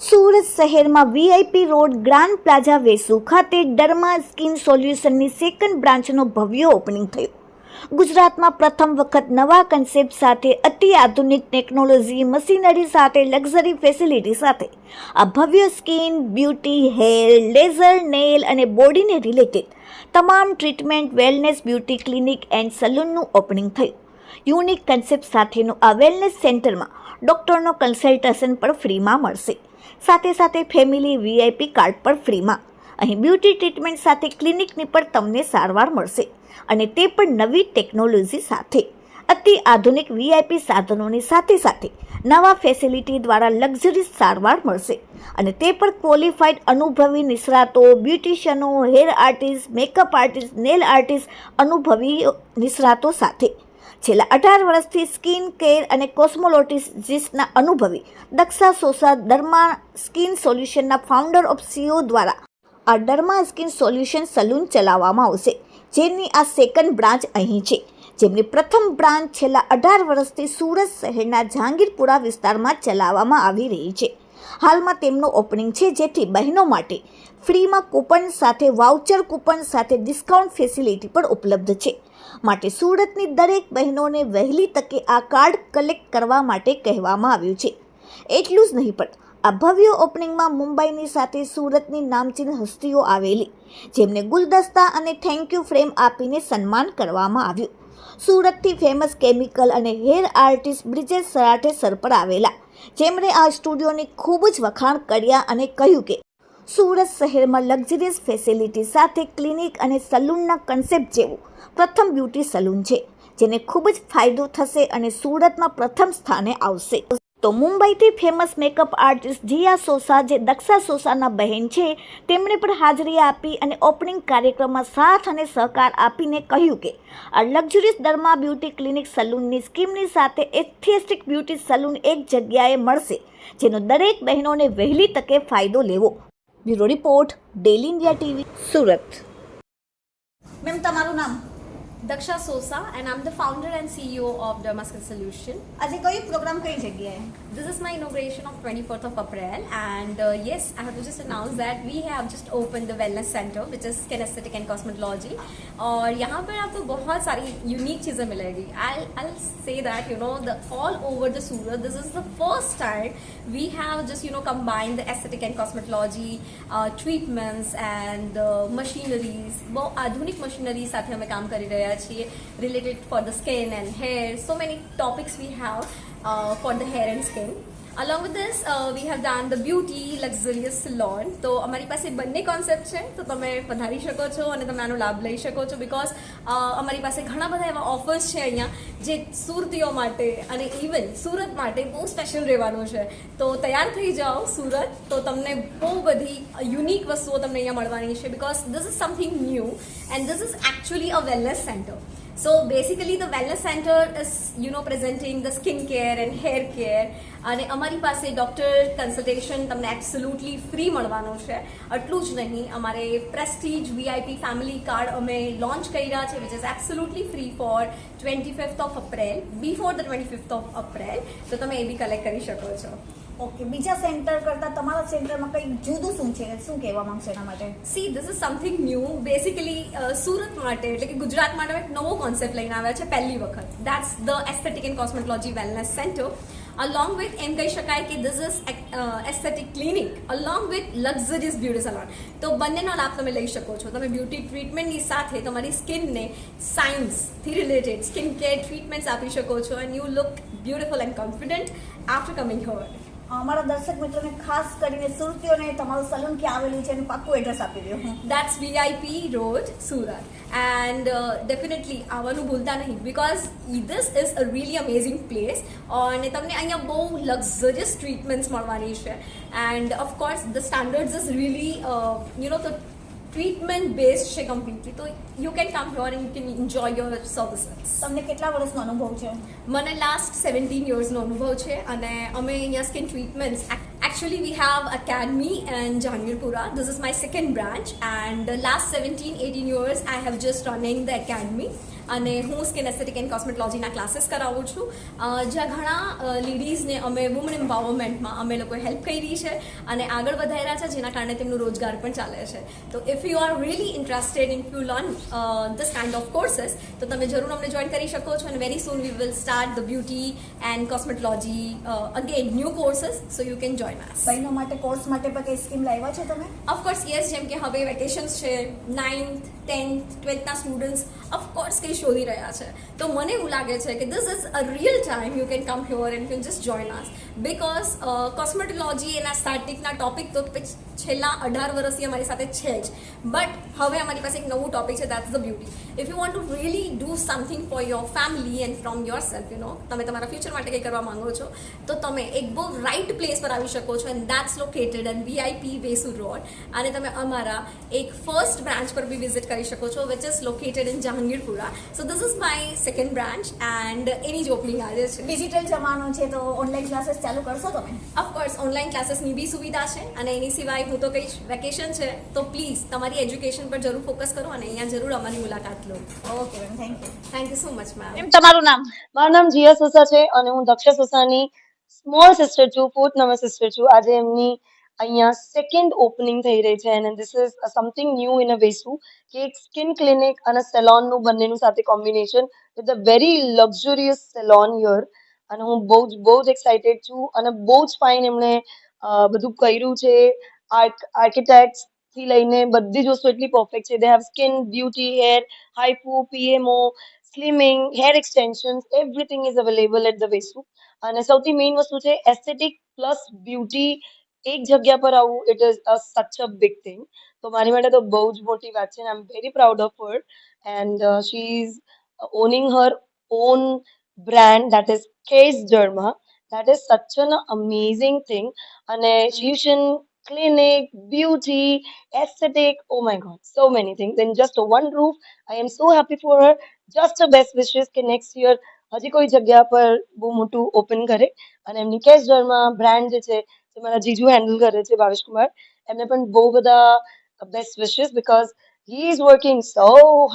સુરત શહેરમાં VIP road grand plaza Vesu ખાતે derma skin સોલ્યુશનની સેકન્ડ બ્રાન્ચનો ભવ્ય ઓપનિંગ થયું. ગુજરાતમાં પ્રથમ વખત નવા કન્સેપ્ટ સાથે અતિ આધુનિક ટેકનોલોજી મશીનરી સાથે લક્ઝરી ફેસિલિટી સાથે. આ ભવ્ય skin beauty hair laser nail અને બોડીને રિલેટેડ તમામ treatment wellness beauty clinic and સલૂનનું opening થયું. યુનિક કન્સેપ્ટ સાથેનું આ સેન્ટરમાં ડૉક્ટરનો કન્સલ્ટેશન પણ ફ્રીમાં મળશે. સાથે સાથે ફેમિલી વીઆઈપી કાર્ડ પણ ફ્રીમાં. અહીં બ્યુટી ટ્રીટમેન્ટ સાથે ક્લિનિકની પણ તમને સારવાર મળશે અને તે પણ નવી ટેકનોલોજી સાથે. અતિ આધુનિક વીઆઈપી સાધનોની સાથે સાથે નવા ફેસિલિટી દ્વારા લક્ઝરી સારવાર મળશે અને તે પણ ક્વોલિફાઈડ અનુભવી નિષ્ણાતો બ્યુટિશિયનો hair artist makeup artist nail artist અનુભવી નિષ્ણાતો સાથે. છેલ્લા અઢાર વર્ષથી સ્કિન કેર અને કોસ્મોલોટિસ્ટના અનુભવી દક્ષા સોસા ડર્મા સ્કિન સોલ્યુશનના ફાઉન્ડર ઓફ સીઓ દ્વારા આ ડર્મા સ્કિન સોલ્યુશન સલૂન ચલાવવામાં આવશે, જેની આ સેકન્ડ બ્રાન્ચ અહીં છે. જેમની પ્રથમ બ્રાન્ચ છેલ્લા અઢાર વર્ષથી સુરત શહેરના જહાંગીરપુરા વિસ્તારમાં ચલાવવામાં આવી રહી છે. હાલમાં તેમનું ઓપનિંગ છે જેથી બહેનો માટે ફ્રીમાં કૂપન સાથે, વાઉચર કૂપન સાથે ડિસ્કાઉન્ટ ફેસિલિટી પણ ઉપલબ્ધ છે. માટે સુરતની દરેક બહેનોને વહેલી તકે આ કાર્ડ કલેક્ટ કરવા માટે કહેવામાં આવ્યું છે. એટલું જ નહીં પણ આ ભવ્ય ઓપનિંગમાં મુંબઈની સાથે સુરતની નામચીન હસ્તીઓ આવેલી, જેમને ગુલદસ્તા અને થેન્ક યુ ફ્રેમ આપીને સન્માન કરવામાં આવ્યું. સુરતથી ફેમસ કેમિકલ અને hair artist Brijesh Sarathe sir પર આવેલા, જેમણે આ સ્ટુડિયોની ખૂબ જ વખાણ કર્યા અને કહ્યું કે સુરત શહેરમાં લક્ઝરિયસ ફેસિલિટી સાથે ક્લિનિક અને સલૂનના કન્સેપ્ટ જેવું પ્રથમ બ્યુટી સલૂન છે, જેને ખૂબ જ ફાયદો થશે અને સુરતમાં પ્રથમ સ્થાને આવશે. તો મુંબઈથી famous makeup artist Jiya Sosa, જે દક્ષા સોસાના બહેન છે, તેમણે પણ હાજરી આપી અને ઓપનિંગ કાર્યક્રમમાં સાથ અને સહકાર આપીને કહ્યું કે, આ લક્ઝરિયસ દરમા બ્યુટી ક્લિનિક સલૂનની સ્કીમની સાથે એસ્થેટિક બ્યુટી સલૂન એક જગ્યાએ મળશે, જેનો દરેક બહેનોને વહેલી તકે ફાયદો લેવો. Bureau report daily India TV Surat. Ma'am તમારું નામ? Daksha Sosa, and I'm the founder and CEO of Dermaskin Solution. આજે કયો પ્રોગ્રામ કઈ જગ્યાએ This is my inauguration of 24th of April, and uh, yes, I have to just announce that we have just opened the wellness center, which is skin aesthetic and cosmetology. और यहाँ पर आपको बहुत सारी unique चीज़ें मिलेगी I I say that you know the all over the Surat this is the first time we have just you know combined the aesthetic and cosmetology uh, treatments and uh, machineries બહુ આધુનિક machinery સાથે અમે કામ કરી રહ્યા છીએ related for the skin and hair so many topics we have for the hair and skin along with this we have done the beauty luxurious lounge તો અમારી પાસે બંને કોન્સેપ્ટ છે. તો તમે પધારી શકો છો અને તમે આનો લાભ લઈ શકો છો બિકોઝ અમારી પાસે ઘણા બધા એવા ઓફર્સ છે અહીંયા જે સુરતીઓ માટે અને ઇવન સુરત માટે બહુ સ્પેશિયલ રહેવાનું છે. તો તૈયાર થઈ જાઓ સુરત. તો તમને બહુ બધી યુનિક વસ્તુઓ તમને અહીંયા મળવાની છે because this is something new and this is actually a wellness center So, basically, the wellness center is, you know, presenting the skin care and hair care. અને અમારી પાસે ડૉક્ટર કન્સલ્ટેશન તમને એબ્સોલ્યુટલી ફ્રી મળવાનું છે. આટલું જ નહીં, અમારે પ્રેસ્ટીજ વીઆઈપી ફેમિલી કાર્ડ અમે લોન્ચ કર્યા છે which is absolutely free for twenty fifth of April before the twenty fifth of April તો તમે એ બી કલેક્ટ કરી શકો છો. ઓકે બીજા સેન્ટર કરતાં તમારા સેન્ટરમાં કંઈક જુદું શું છે? શું કહેવા માંગશો એના માટે? See this is something new basically Surat માટે, એટલે કે ગુજરાત માટે એક નવો કોન્સેપ્ટ લઈને આવ્યા છે પહેલી વખત. That's the aesthetic and cosmetology wellness center along with એમ કહી શકાય કે this is aesthetic clinic along with luxurious beauty salon તો બંનેનો લાભ તમે લઈ શકો છો. તમે બ્યુટી ટ્રીટમેન્ટની સાથે તમારી સ્કિનને સાયન્સથી રિલેટેડ સ્કિન કેર ટ્રીટમેન્ટ્સ આપી શકો છો. And you look beautiful and confident after coming over અમારા દર્શક મિત્રોને ખાસ કરીને સુરતીઓને તમારું સલૂન ક્યાં આવેલું છે એનું પાક્કું એડ્રેસ આપી દો. That's VIP road Surat and definitely આવવાનું ભૂલતા નહીં because this is a really amazing place અને તમને અહીંયા બહુ લક્ઝરિયસ ટ્રીટમેન્ટ્સ મળવાની છે. And of course the standards is really you know તો ટ્રીટમેન્ટ બેઝ છે કમ્પ્લીટલી તો you can come your and you can enjoy your services તમને કેટલા વર્ષનો અનુભવ છે? મને લાસ્ટ સેવન્ટીન યર્સનો અનુભવ છે અને અમે અહીંયા skin treatments actually we have academy and Jahangirpura this is my second branch and last seventeen eighteen years I have just running the academy અને હું સ્કિન એસ્થેટિક એન્ડ કોસ્મેટોલોજીના ક્લાસીસ કરાવું છું. જ્યાં ઘણા લેડીઝને અમે વુમન એમ્પાવરમેન્ટમાં અમે લોકો હેલ્પ કરી છે અને આગળ વધારી રહ્યા છે જેના કારણે તેમનો રોજગાર પણ ચાલે છે. તો if you are really interested in you learn this kind of courses તો તમે જરૂર અમને જોઈન કરી શકો છો અને very soon we will start the beauty and cosmetology again new courses so you can join us બહેનો માટે કોર્સ માટે પણ કંઈ સ્કીમ લાવ્યા છો તમે? ઓફકોર્સ યસ જેમ કે હવે વેકેશન્સ છે નાઇન્થ ટેન્થ ટ્વેલ્થના સ્ટુડન્ટ્સ ઓફકોર્સ કંઈ શોધી રહ્યા છે. તો મને એવું લાગે છે કે this is a real time you can come here and you just join us because cosmetology એના સ્ટાર્ટિંગના ટોપિક તો છેલ્લા અઢાર વર્ષથી અમારી સાથે છે જ. બટ હવે અમારી પાસે એક નવું ટોપિક છે that's the beauty if you want to really do something for your family and from yourself you know તમે તમારા ફ્યુચર માટે કંઈ કરવા માંગો છો તો તમે એક બહુ રાઇટ પ્લેસ પર આવી શકો છો and that's located and VIP Vesu road અને તમે અમારા એક ફર્સ્ટ બ્રાન્ચ પર બી વિઝિટ કરી શકો છો which is located in Jahangirpura so this is my second branch and એની જ ઓપનિંગ આજે છે. ડિજિટલ જમાનો છે તો ઓનલાઈન ક્લાસીસ ચાલુ કરશો તમે? ઓફકોર્સ ઓનલાઈન ક્લાસીસની બી સુવિધા છે અને એની સિવાય હું તો કહીશ વેકેશન છે તો પ્લીઝ તમારી એજ્યુકેશન પર જરૂર ફોકસ કરો અને અહીંયા જરૂર અમારી મુલાકાત લો. Okay ma'am thank you thank you so much ma'am ma'am તમારું નામ? મારું નામ જીયા સુસા છે અને હું દક્ષ સુસાની સ્મોલ સિસ્ટર છું ફોર્થ નંબર સિસ્ટર છું. આજે એમની અહીંયા સેકન્ડ ઓપનિંગ થઈ રહી છે and this is something new in a Vesu કે એક સ્કિન ક્લિનિક અને સેલોનનું બંનેનું સાથે combination with a very luxurious salon year અને હું બહુ જ બહુ જ એક્સાઇટેડ છું અને બહુ જ ફાઇન એમણે બધું કર્યું છે. આર્કિટેક્ટથી લઈને બધી જ વસ્તુ એટલી પરફેક્ટ છે. They have skin beauty hair હાઈપુ PMO slimming hair extension everything is available at the Vesu અને સૌથી મેઇન વસ્તુ છે એસ્થેટિક પ્લસ બ્યુટી એક જગ્યા પર આવવું ઇટ ઇઝ અ સચ અ બિગ થિંગ તો મારી માટે તો બહુ જ મોટી વાત છે I am very proud of her and she is owning her own brand that is case derma that is such an amazing thing અને fusion, clinic, beauty, aesthetic, oh my god, so many things in just one roof. I am so happy for her. Just the best wishes કે next year હજી કોઈ જગ્યા પર બહુ મોટું open કરે અને એમની કેસ ડરમાં બ્રાન્ડ જે છે જે મારા જીજુ હેન્ડલ કરે છે ભાવેશ કુમાર એમને પણ બહુ બધા best wishes because he is working so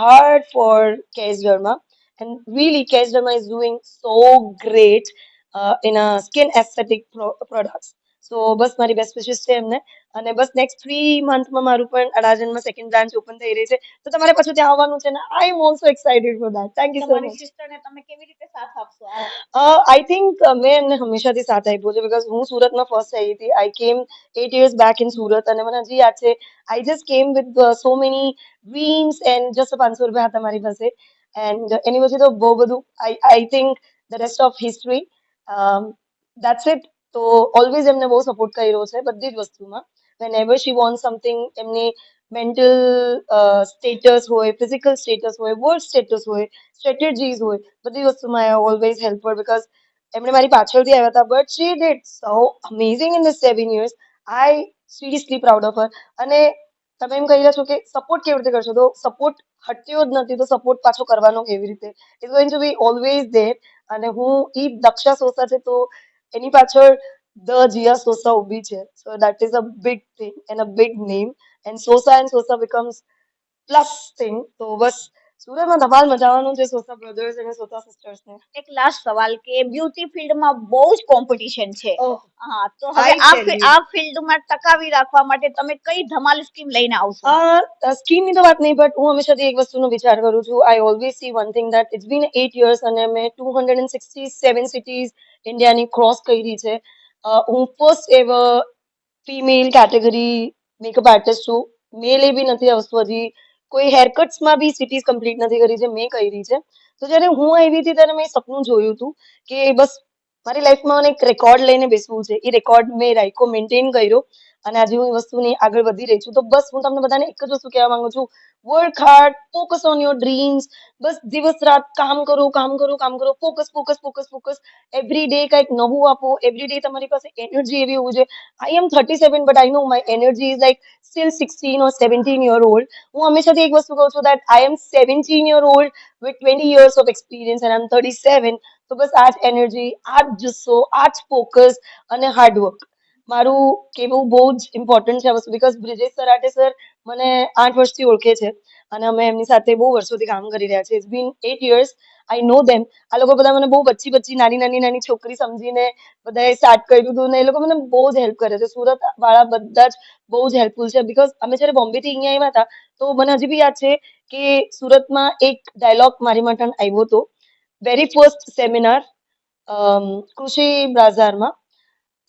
hard for case ડરમાં and really Case Derma is doing so great uh, in a skin aesthetic pro- products. So બસ મારી બેસ્ટ વિશેસ છે એમને. અને બસ નેક્સ્ટ થ્રી મંથમાં મારું પણ અડાજણમાં સેકન્ડ બ્રાન્ચ ઓપન થઈ રહી છે. તો તમારે પાછું ત્યાં આવવાનું છે ને I am also excited for that thank you so much સિસ્ટરને તમે કેવી રીતે સાથ આપશો? આઈ થિંક મેં એમને હંમેશાથી સાથ આપ્યો છે બીકોઝ હું સુરતમાં ફર્સ્ટ આવી હતી. I came eight years back in Surat અને મને હજી યાદ છે I just came with so many dreams and just પાંચસો રૂપિયા હતા મારી પાસે. એન્ડ એની પછી તો બહુ બધું I I think the rest of history that's it તો ઓલવેઝ એમને બહુ સપોર્ટ કર્યો છે બધી જ વસ્તુમાં. Whenever she want something એમની મેન્ટલ સ્ટેટસ હોય ફિઝિકલ સ્ટેટસ હોય વર્ડ સ્ટેટસ હોય સ્ટ્રેટેજીસ હોય, બધી વસ્તુમાં આઈ ઓલવેઝ હેલ્પર બીકોઝ એમણે મારી પાછળથી આવ્યા હતા but she did so amazing in the seven years I seriously proud of her અને તમે એમ કહી રહ્યા છો કે સપોર્ટ કેવી રીતે કરશો? તો સપોર્ટ હટ્યો જ નથી, તો સપોર્ટ પાછો કરવાનો કેવી રીતે? Is going to be always there અને હું ઈ દક્ષા સોસા છે, તો એની પાછળ ધ જીયા સોસા ઊભી છે. So that is a big thing and a big name and Sosa and Sosa becomes plus thing તો બસ સુરતમાં ધમાલ મચાવવાનું છે સોસા બ્રધર્સ અને સોસા સિસ્ટર્સને? એક લાસ્ટ સવાલ કે બ્યુટી ફિલ્ડમાં બહુ જ કોમ્પિટિશન છે. હા તો હવે આ. આ ફિલ્ડમાં ટકાવી રાખવા માટે તમે કઈ ધમાલ સ્કીમ લઈને આવશો? સ્કીમ સ્કીમની તો વાત નહીં બટ હું હંમેશાથી એક વસ્તુનો વિચાર કરું છું. I always see one thing that it's been eight years અને મેં two hundred and sixty seven cities ઇન્ડિયાની ક્રોસ કરી છે. હું first ever female category makeup artist છું. મેલ એ બી નથી આ વસ્તુ હજી કોઈ હેરકટ્સમાં બી સિટીઝ કમ્પ્લીટ નથી કરી છે મેં કરી છે. તો જ્યારે હું આવી હતી ત્યારે મેં સપનું જોયું હતું કે બસ મારી લાઈફમાં મને એક રેકોર્ડ લઈને બેસવું છે. એ રેકોર્ડ મેં રાખ્યો મેન્ટેન કર્યો. અને આજે હું એ વસ્તુની આગળ વધી રહી છું, તો બસ હું તમને બધાને એક જ વસ્તુ કહેવા માંગુ છું. Work hard focus on your dreams બસ દિવસ રાત કામ કરો કામ કરો કામ કરો. Focus focus focus focus every day કંઈક નવું આપો. એવરી ડે તમારી પાસે એનર્જી એવી હોવી જોઈએ. I am thirty seven but I know my energy is like still sixteen or seventeen year old હું હંમેશાથી એક વસ્તુ કહું છું that I am seventeen year old with twenty years of experience and I am thirty seven તો બસ આ જ એનર્જી આ જ જુસ્સો, આ જ ફોકસ અને હાર્ડવર્ક મારું કેવું બહુ જ ઇમ્પોર્ટન્ટ છે વસ્તુ બીકોઝ બ્રિજેશ સરાટે સર મને આઠ વર્ષથી ઓળખે છે અને અમે એમની સાથે બહુ વર્ષોથી કામ કરી રહ્યા છીએ. It's been eight years I know them આ લોકો બધા મને બહુ બચ્ચી બચ્ચી, નાની નાની નાની છોકરી સમજીને બધાએ સ્ટાર્ટ કર્યું હતું ને એ લોકો મને બહુ જ હેલ્પ કરે છે. સુરત વાળા બધા જ બહુ જ હેલ્પફુલ છે બીકોઝ અમે જ્યારે બોમ્બેથી અહીંયા આવ્યા હતા, તો મને હજી બી યાદ છે કે સુરતમાં એક ડાયલોગ મારી માટે આવ્યો હતો. વેરી ફર્સ્ટ સેમિનાર કૃષિ બાજારમાં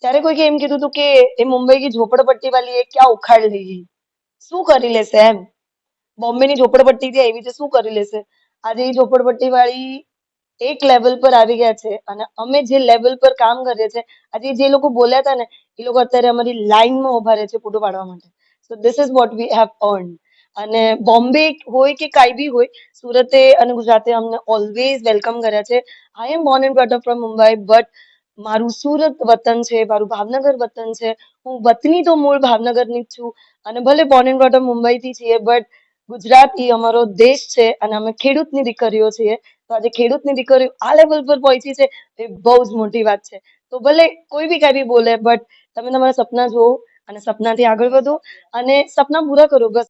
ત્યારે કોઈ એમ કીધું હતું કે એ મુંબઈ કી ઝોપડપટ્ટી વાલી એ ક્યાં ઉખાડ લેગી શું કરી લેશે એમ? બોમ્બેની ઝોપડપટ્ટી થી આવી છે શું કરી લેશે? આજે એ ઝોપડપટ્ટી વાળી એક લેવલ પર આવી ગયા છે અને અમે જે લેવલ પર કામ કરીએ છીએ, આજે જે લોકો બોલ્યા હતા ને, એ લોકો અત્યારે અમારી લાઈનમાં ઊભા રહે છે ફોટો પાડવા માટે. So this is what we have earn અને બોમ્બે હોય કે કાંઈ બી હોય, સુરતે અને ગુજરાતે અમને ઓલવેઝ વેલકમ કર્યા છે. I am born and brought up from Mumbai but મારું સુરત વતન છે, મારું ભાવનગર વતન છે. હું વતની તો મૂળ ભાવનગરની જ છું અને ભલે બોર્ન એન્ડ બ્રોટ મુંબઈથી છીએ બટ ગુજરાત એ અમારો દેશ છે અને અમે ખેડૂતની દીકરીઓ છીએ. તો આજે ખેડૂતની દીકરીઓ આ લેવલ પર પહોંચી છે એ બહુ જ મોટી વાત છે. તો ભલે કોઈ બી કાંઈ બી બોલે બટ તમે તમારા સપના જુઓ અને સપનાથી આગળ વધો અને સપના પૂરા કરો, બસ.